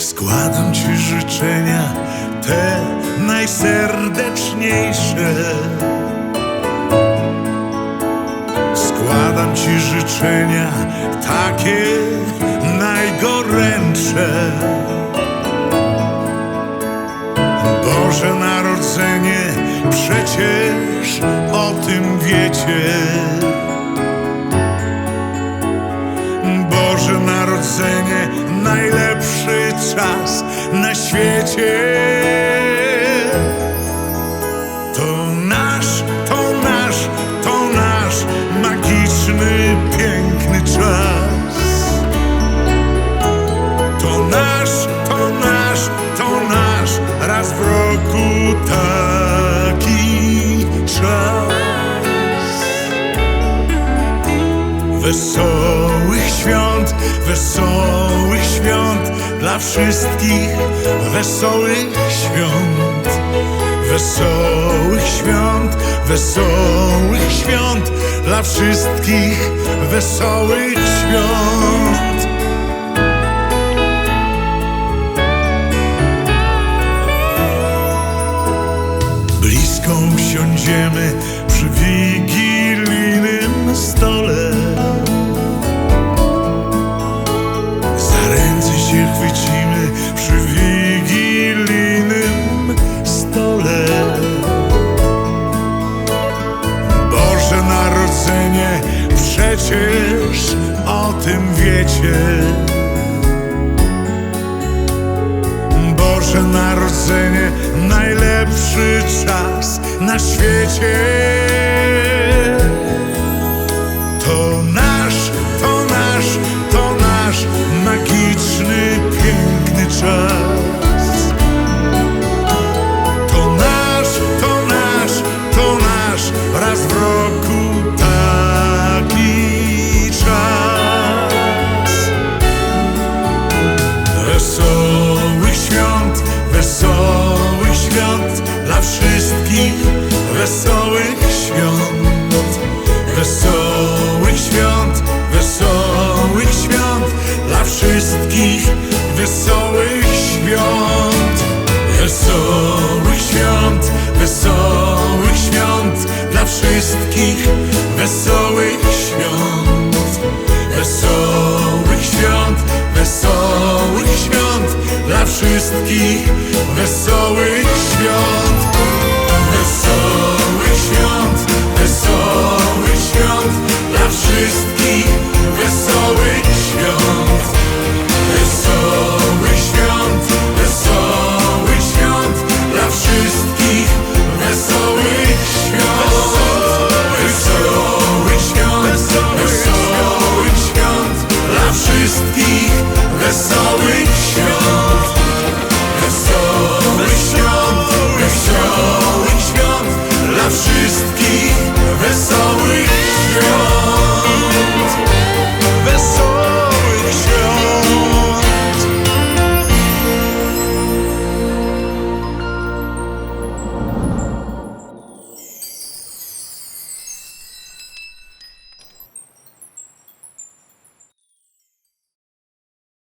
Składam Ci życzenia te najserdeczniejsze. Składam Ci życzenia takie najgorętsze. Boże Narodzenie, przecież o tym czas na świecie. To nasz, to nasz, to nasz magiczny, piękny Wesołych świąt, wesołych świąt dla wszystkich, wesołych świąt. Wesołych świąt, wesołych świąt dla wszystkich, wesołych świąt. Przecież o tym wiecie. Boże Narodzenie, najlepszy czas na świecie. To nasz, to nasz, to nasz magiczny, piękny czas. Wszystkich, wesołych świąt, wesołych świąt, wesołych świąt dla wszystkich, wesołych świąt,